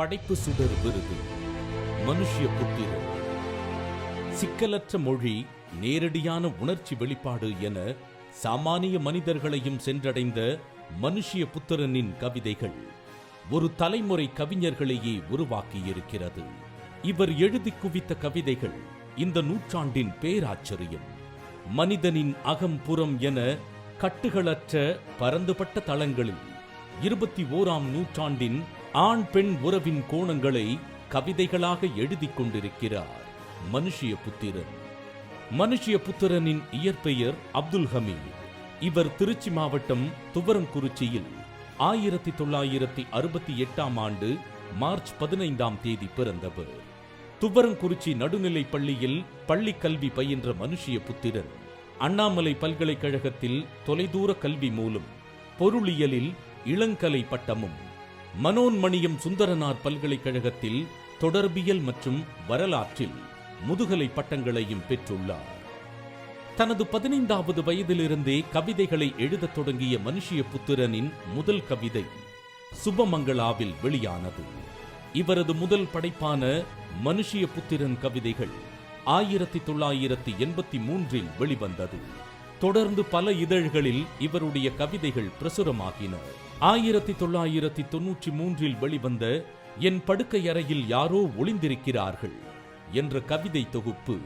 படைப்பு சுடர் விருது மனுஷிய புத்திரன். சிக்கலற்ற மொழி நேரடியான உணர்ச்சி வெளிப்பாடு என சாமானிய மனிதர்களையும் சென்றடைந்த மனுஷிய புத்திரனின் கவிதைகள் ஒரு தலைமுறை கவிஞர்களையே உருவாக்கியிருக்கிறது. இவர் எழுதி குவித்த கவிதைகள் இந்த நூற்றாண்டின் பேராச்சரியம். மனிதனின் அகம்புறம் என கட்டுகளற்ற பரந்துபட்ட தளங்களில் இருபத்தி ஓராம் நூற்றாண்டின் ஆண் பெண் உறவின் கோணங்களை கவிதைகளாக எழுதிக் கொண்டிருக்கிறார் மனுஷிய புத்திரன். மனுஷிய புத்திரனின் இயற்பெயர் அப்துல் ஹமீத். இவர் திருச்சி மாவட்டம் துவரங்குறிச்சியில் ஆயிரத்தி தொள்ளாயிரத்தி அறுபத்தி எட்டாம் ஆண்டு மார்ச் பதினைந்தாம் தேதி பிறந்தவர். துவரங்குறிச்சி நடுநிலைப் பள்ளியில் பள்ளி கல்வி பயின்ற மனுஷிய புத்திரன். அண்ணாமலை பல்கலைக்கழகத்தில் தொலைதூர கல்வி மூலம் பொருளியலில் இளங்கலை பட்டமும் மனோன்மணியம் சுந்தரனார் பல்கலைக்கழகத்தில் தொடர்பியல் மற்றும் வரலாற்றில் முதுகலை பட்டங்களையும் பெற்றுள்ளார். தனது பதினைந்தாவது வயதிலிருந்தே கவிதைகளை எழுதத் தொடங்கிய மனுஷிய புத்திரனின் முதல் கவிதை சுபமங்களாவில் வெளியானது. இவரது முதல் படைப்பான மனுஷிய புத்திரன் கவிதைகள் ஆயிரத்தி தொள்ளாயிரத்தி எண்பத்தி மூன்றில் வெளிவந்தது. தொடர்ந்து பல இதழ்களில் இவருடைய கவிதைகள் பிரசுரமாகின. ஆயிரத்தி தொள்ளாயிரத்தி தொன்னூற்றி மூன்றில் வெளிவந்த என் படுக்கை அறையில் யாரோ ஒளிந்திருக்கிறார்கள் என்ற கவிதை தொகுப்பு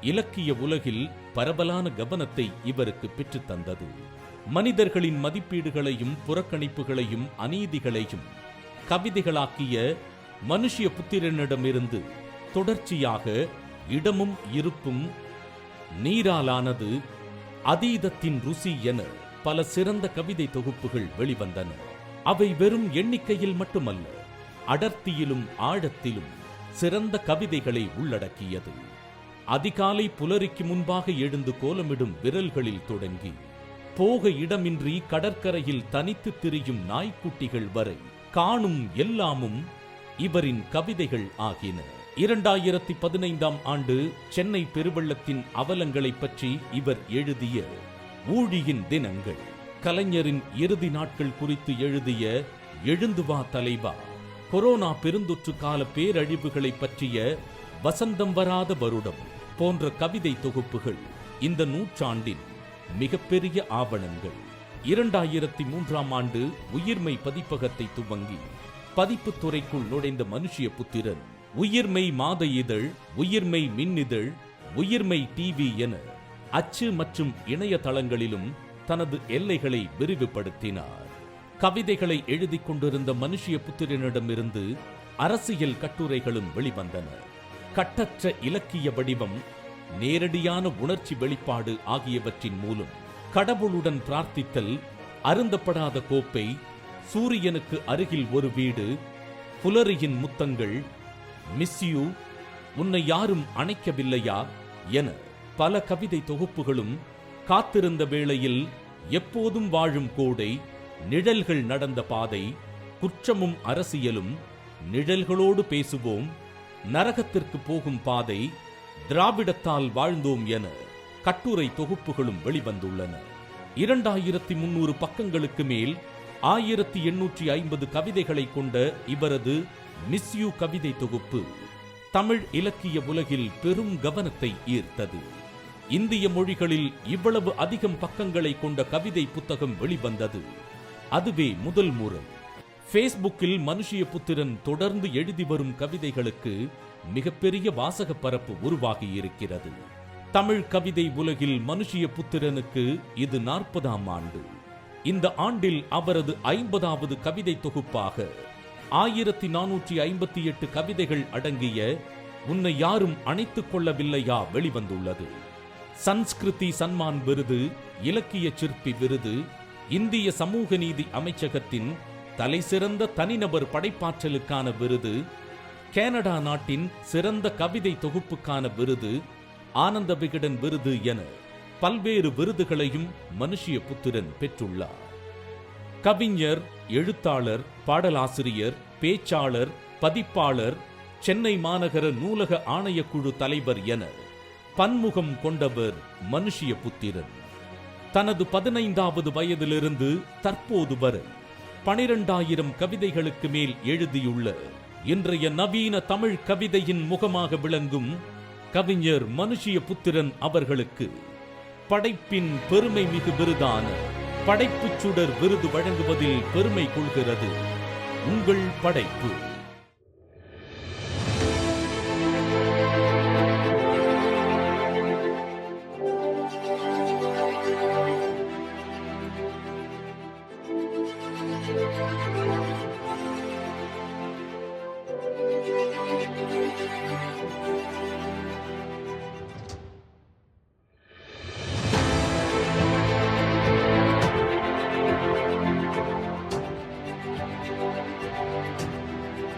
இலக்கிய உலகில் பரவலான கவனத்தை இவருக்கு பெற்றுத்தந்தது மனிதர்களின் மதிப்பீடுகளையும் புறக்கணிப்புகளையும் அநீதிகளையும் கவிதைகளாக்கிய மனுஷிய புத்திரனிடமிருந்து தொடர்ச்சியாக இடமும் இருப்பும் நீராலானது அதீதத்தின் ருசி என பல சிறந்த கவிதை தொகுப்புகள் வெளிவந்தன. அவை வெறும் எண்ணிக்கையில் மட்டுமல்ல அடர்த்தியிலும் ஆழத்திலும் சிறந்த கவிதைகளை உள்ளடக்கியது. அதிகாலை புலரிக்கு முன்பாக எழுந்து கோலமிடும் விரல்களில் தொடங்கி போக இடமின்றி கடற்கரையில் தனித்து திரியும் நாய்க்குட்டிகள் வரை காணும் எல்லாமும் இவரின் கவிதைகள் ஆகின. இரண்டாயிரத்தி பதினைந்தாம் ஆண்டு சென்னை பெருவெள்ளத்தின் அவலங்களைப் பற்றி இவர் எழுதிய ஊழியின் தினங்கள். கலைஞரின் இறுதி நாட்கள் குறித்து எழுதிய எழுந்து வா தலைவா. கொரோனா பெருந்தொற்று கால பேரழிவுகளைப் பற்றிய வசந்தம் வராத வருடம் போன்ற கவிதை தொகுப்புகள் இந்த நூற்றாண்டின் மிகப்பெரிய ஆவணங்கள். இரண்டாயிரத்தி மூன்றாம் ஆண்டு உயிர்மை பதிப்பகத்தை துவங்கி பதிப்புத் துறைக்குள் நுழைந்த மனுஷிய புத்திரன் உயிர்மை மாத இதழ் உயிர்மை மின்னிதழ் உயிர்மை டிவி என அச்சு மற்றும் இணையதளங்களிலும் தனது எல்லைகளை விரிவுபடுத்தினார். கவிதைகளை எழுதிக் கொண்டிருந்த மனுஷிய புத்திரனிடமிருந்து அரசியல் கட்டுரைகளும் வெளிவந்தன. கட்டற்ற இலக்கிய வடிவம் நேரடியான உணர்ச்சி வெளிப்பாடு ஆகியவற்றின் மூலம் கடவுளுடன் பிரார்த்தித்தல் அருந்தப்படாத கோப்பை சூரியனுக்கு அருகில் ஒரு வீடு புலரியின் முத்தங்கள் மிஸ் யூ உன்னை யாரும் அணைக்கவில்லையா? என பல கவிதை தொகுப்புகளும் காத்திருந்த வேளையில் எப்போதும் வாழும் கோடை நிழல்கள் நடந்த பாதை குற்றமும் அரசியலும் நிழல்களோடு பேசுவோம் நரகத்திற்கு போகும் பாதை திராவிடத்தால் வாழ்ந்தோம் என கட்டுரை தொகுப்புகளும் வெளிவந்துள்ளன. இரண்டாயிரத்தி முன்னூறு பக்கங்களுக்கு மேல் ஆயிரத்தி எண்ணூற்றி ஐம்பது கவிதைகளை கொண்ட இவரது மிஸ்யூ கவிதை தொகுப்பு தமிழ் இலக்கிய உலகில் பெரும் கவனத்தை ஈர்த்தது. இந்திய மொழிகளில் இவ்வளவு அதிகம் பக்கங்களை கொண்ட கவிதை புத்தகம் வெளிவந்தது. அதுவே முதல் முறை. ஃபேஸ்புக்கில் மனுஷிய புத்திரன் தொடர்ந்து எழுதி வரும் கவிதைகளுக்கு மிகப்பெரிய வாசக பரப்பு உருவாகி இருக்கிறது. தமிழ் கவிதை உலகில் மனுஷிய புத்திரனுக்கு இது நாற்பதாம் ஆண்டு. இந்த ஆண்டில் அவரது ஐம்பதாவது கவிதை தொகுப்பாக ஆயிரத்தி நானூற்றி ஐம்பத்தி எட்டு கவிதைகள் அடங்கிய உன்னை யாரும் அணைத்துக் கொள்ளவில்லையா வெளிவந்துள்ளது. சன்ஸ்கிருதி சன்மான் விருது இலக்கிய சிற்பி விருது இந்திய சமூக நீதி அமைச்சகத்தின் தலைசிறந்த தனிநபர் படைப்பாற்றலுக்கான விருது கனடா நாட்டின் சிறந்த கவிதை தொகுப்புக்கான விருது ஆனந்த விகடன் விருது என பல்வேறு விருதுகளையும் மனுஷிய புத்திரன் பெற்றுள்ளார். கவிஞர் எழுத்தாளர் பாடலாசிரியர் பேச்சாளர் பதிப்பாளர் சென்னை மாநகர நூலக ஆணையக்குழு தலைவர் என பன்முகம் கொண்டவர் மனுஷிய புத்திரன் தனது பதினைந்தாவது வயதிலிருந்து தற்போது வரை பனிரெண்டாயிரம் கவிதைகளுக்கு மேல் எழுதியுள்ள இன்றைய நவீன தமிழ் கவிதையின் முகமாக விளங்கும் கவிஞர் மனுஷிய புத்திரன் அவர்களுக்கு படைப்பின் பெருமை மிகு விருதான படைப்புச் சுடர் விருது வழங்குவதில் பெருமை கொள்கிறது. உங்கள் படைப்பு.